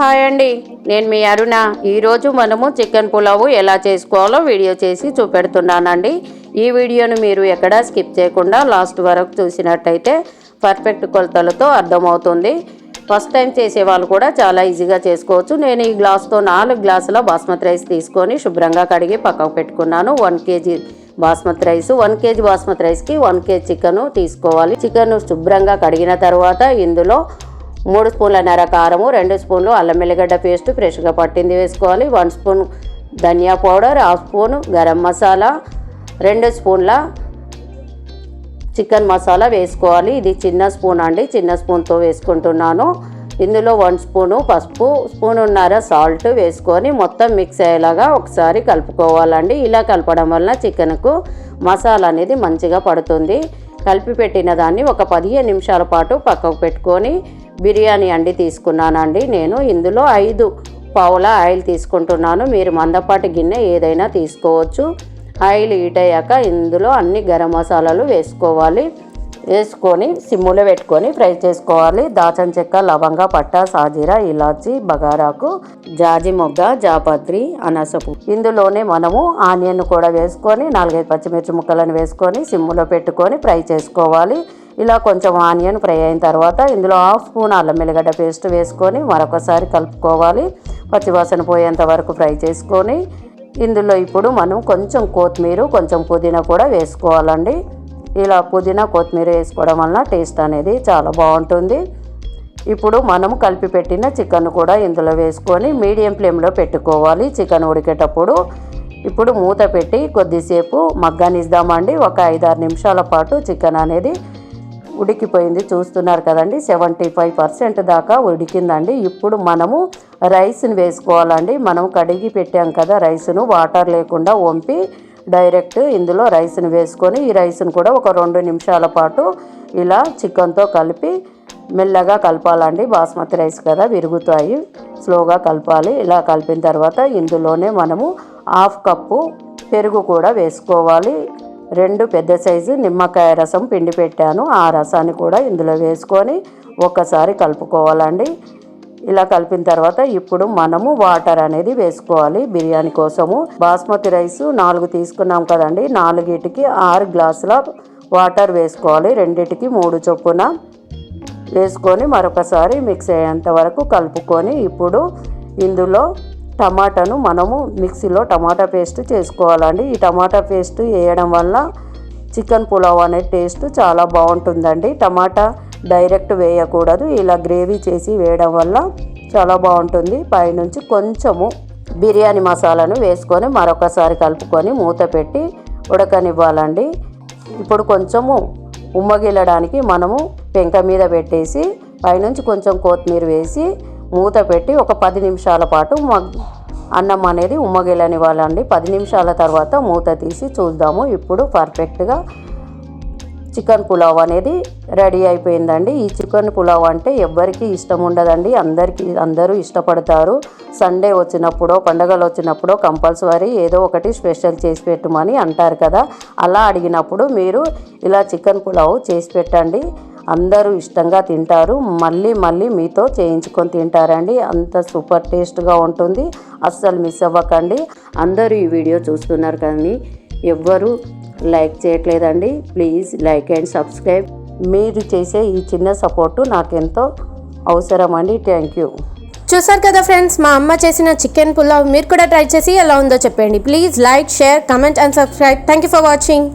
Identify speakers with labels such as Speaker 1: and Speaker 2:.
Speaker 1: Hi అండి నేను మీ అరుణ. ఈరోజు మనము చికెన్ పులావు ఎలా చేసుకోవాలో వీడియో చేసి చూపెడుతున్నానండి. ఈ వీడియోను మీరు ఎక్కడా స్కిప్ చేయకుండా లాస్ట్ వరకు చూసినట్టయితే పర్ఫెక్ట్ కొలతలతో అర్థమవుతుంది. ఫస్ట్ టైం చేసే వాళ్ళు కూడా చాలా ఈజీగా చేసుకోవచ్చు. నేను ఈ గ్లాస్తో నాలుగు గ్లాసుల బాస్మతి రైస్ తీసుకొని శుభ్రంగా కడిగి పక్కకు పెట్టుకున్నాను. One KG basmati rice. One KG basmati రైస్కి వన్ కేజీ చికెన్ తీసుకోవాలి. చికెన్ శుభ్రంగా కడిగిన తర్వాత ఇందులో మూడు స్పూన్ల నెర కారము రెండు స్పూన్లు అల్లం వెల్లిగడ్డ పేస్ట్ ఫ్రెష్గా పట్టింది వేసుకోవాలి. వన్ స్పూన్ ధనియా powder half spoon garam masala రెండు స్పూన్ల చికెన్ మసాలా వేసుకోవాలి. ఇది చిన్న స్పూన్ అండి చిన్న స్పూన్తో వేసుకుంటున్నాను. ఇందులో వన్ స్పూను పసుపు స్పూనున్నర సాల్ట్ వేసుకొని మొత్తం మిక్స్ అయ్యేలాగా ఒకసారి కలుపుకోవాలండి. ఇలా కలపడం వల్ల చికెన్కు మసాలా అనేది మంచిగా పడుతుంది. కలిపి పెట్టిన దాన్ని ఒక పదిహేను నిమిషాల పాటు పక్కకు పెట్టుకొని బిర్యానీ అండి తీసుకున్నానండి. నేను ఇందులో ఐదు పావుల ఆయిల్ తీసుకుంటున్నాను. మీరు మందపాటి గిన్నె ఏదైనా తీసుకోవచ్చు. ఆయిల్ హీట్ అయ్యాక ఇందులో అన్ని గరం మసాలాలు వేసుకోవాలి. వేసుకొని సిమ్ములో పెట్టుకొని ఫ్రై చేసుకోవాలి. దాచం చెక్క లవంగ పట్ట సాజీరా ఇలాచి బగారాకు జాజి మొగ్గ జాపత్రి అనసపు ఇందులోనే మనము ఆనియన్ కూడా వేసుకొని నాలుగైదు పచ్చిమిర్చి ముక్కలను వేసుకొని సిమ్ములో పెట్టుకొని ఫ్రై చేసుకోవాలి. ఇలా కొంచెం ఆనియన్ ఫ్రై అయిన తర్వాత ఇందులో హాఫ్ స్పూన్ అల్లం వెల్లిగడ్డ పేస్ట్ వేసుకొని మరొకసారి కలుపుకోవాలి. పచ్చివాసన పోయేంత వరకు ఫ్రై చేసుకొని ఇందులో ఇప్పుడు మనం కొంచెం కొత్తిమీర కొంచెం పుదీనా కూడా వేసుకోవాలండి. ఇలా పుదీనా కొత్తిమీర వేసుకోవడం వలన టేస్ట్ అనేది చాలా బాగుంటుంది. ఇప్పుడు మనం కలిపి పెట్టిన చికెన్ కూడా ఇందులో వేసుకొని మీడియం ఫ్లేమ్లో పెట్టుకోవాలి చికెన్ ఉడికేటప్పుడు. ఇప్పుడు మూత పెట్టి కొద్దిసేపు మగ్గనిద్దామండి. ఒక ఐదారు నిమిషాల పాటు చికెన్ అనేది ఉడికిపోయింది. చూస్తున్నారు కదండి సెవెంటీ ఫైవ్ పర్సెంట్ దాకా ఉడికిందండి. ఇప్పుడు మనము రైస్ని వేసుకోవాలండి. మనం కడిగి పెట్టాం కదా రైస్ను వాటర్ లేకుండా వంపి డైరెక్ట్ ఇందులో రైస్ని వేసుకొని ఈ రైస్ను కూడా ఒక రెండు నిమిషాల పాటు ఇలా చికెన్తో కలిపి మెల్లగా కలపాలండి. బాస్మతి రైస్ కదా విరుగుతాయి స్లోగా కలపాలి. ఇలా కలిపిన తర్వాత ఇందులోనే మనము హాఫ్ కప్పు పెరుగు కూడా వేసుకోవాలి. రెండు పెద్ద సైజు నిమ్మకాయ రసం పిండి పెట్టాను. ఆ రసాన్ని కూడా ఇందులో వేసుకొని ఒక్కసారి కలుపుకోవాలండి. ఇలా కలిపిన తర్వాత ఇప్పుడు మనము వాటర్ అనేది వేసుకోవాలి బిర్యానీ కోసము. బాస్మతి రైస్ నాలుగు తీసుకున్నాం కదండి. నాలుగిటికి ఆరు గ్లాసుల వాటర్ వేసుకోవాలి. రెండిటికి మూడు చొప్పున వేసుకొని మరొకసారి మిక్స్ అయ్యేంత వరకు కలుపుకొని ఇప్పుడు ఇందులో టమాటాను మనము మిక్సీలో టమాటా పేస్ట్ చేసుకోవాలండి. ఈ టమాటా పేస్ట్ వేయడం వల్ల చికెన్ పులావ్ అనే టేస్ట్ చాలా బాగుంటుందండి. టమాటా డైరెక్ట్ వేయకూడదు. ఇలా గ్రేవీ చేసి వేయడం వల్ల చాలా బాగుంటుంది. పైనుంచి కొంచెము బిర్యానీ మసాలాను వేసుకొని మరొకసారి కలుపుకొని మూత పెట్టి ఉడకనివ్వాలండి. ఇప్పుడు కొంచెము ఉమ్మగిల్లడానికి మనము పెంక మీద పెట్టేసి పైనుంచి కొంచెం కొత్తిమీర వేసి మూత పెట్టి ఒక పది నిమిషాల పాటు అన్నం అనేది ఉమ్మగిల్లనివ్వాలండి పది నిమిషాల తర్వాత మూత తీసి చూద్దాము. ఇప్పుడు పర్ఫెక్ట్గా చికెన్ పులావ్ అనేది రెడీ అయిపోయిందండి. ఈ చికెన్ పులావ్ అంటే ఎవ్వరికి ఇష్టం ఉండదండి. అందరికీ అందరూ ఇష్టపడతారు. సండే వచ్చినప్పుడో పండగలు వచ్చినప్పుడో కంపల్సరీ ఏదో ఒకటి స్పెషల్ చేసి పెట్టమని అంటారు కదా. అలా అడిగినప్పుడు మీరు ఇలా చికెన్ పులావ్ చేసి పెట్టండి. అందరూ ఇష్టంగా తింటారు. మళ్ళీ మళ్ళీ మీతో చేయించుకొని తింటారండి. అంత సూపర్ టేస్ట్గా ఉంటుంది. అస్సలు మిస్ అవ్వకండి. అందరూ ఈ వీడియో చూస్తున్నారు కానీ ఎవ్వరూ లైక్ చేయట్లేదండి. Please like and subscribe. మీరు చేసే ఈ చిన్న సపోర్టు నాకెంతో అవసరం అండి. Thank you.
Speaker 2: చూసారు కదా ఫ్రెండ్స్ మా అమ్మ చేసిన చికెన్ పులావ్ మీరు కూడా ట్రై చేసి ఎలా ఉందో చెప్పండి. Please like share comment and subscribe. Thank you for watching.